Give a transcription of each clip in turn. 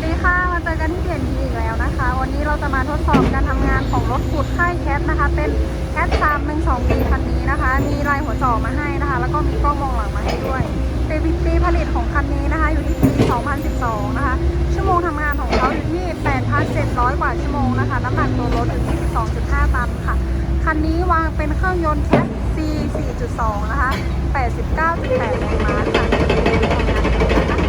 วัสดีค่ะ มาเจอกันที่เพียนทีอีกแล้วนะคะ วันนี้เราจะมาทดสอบการทำงานของรถขุดค่ายแคทนะคะ เป็นแคท3 1 2ปีคันนี้นะคะ มีลายหัวจอมาให้นะคะ แล้วก็มีกล้องมองหลังมาให้ด้วยเปีปีผลิตของคันนี้นะคะ อยู่ที่ปี 2012 นะคะ ชั่วโมงทำงานของเขาอยู่ที่ 8,700 กว่าชั่วโมงนะคะ น้ำหนักตัวรถอยู่ที่ 12.5 ตันค่ะ คันนี้วางเป็นเครื่องยนต์แคท C 4.2 นะคะ 89.8แรงม้าค่ะ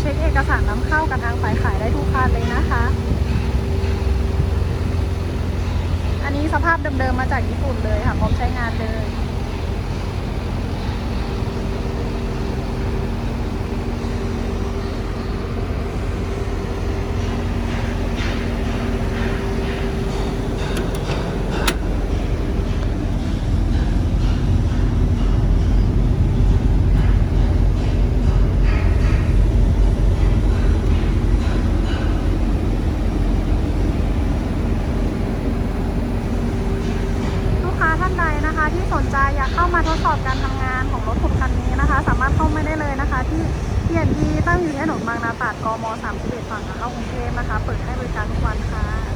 เช็คเอกสารนำเข้ากับทางฝ่ายขายได้ทุกคันเลยนะคะ อันนี้สภาพเดิมๆมาจากญี่ปุ่นเลยค่ะพร้อมใช้งานเลย ลูกค้าท่านใดนะคะ ที่สนใจอยากเข้ามาทดสอบการทำงานของรถขุดคันนี้นะคะ สามารถเข้ามาได้เลยนะคะ ที่เพียนดีตั้งอยู่ที่ถนนบางนาตราดกม31ฝั่งขาเข้ากรุงเทพนะคะ เปิดให้บริการทุกวันค่ะ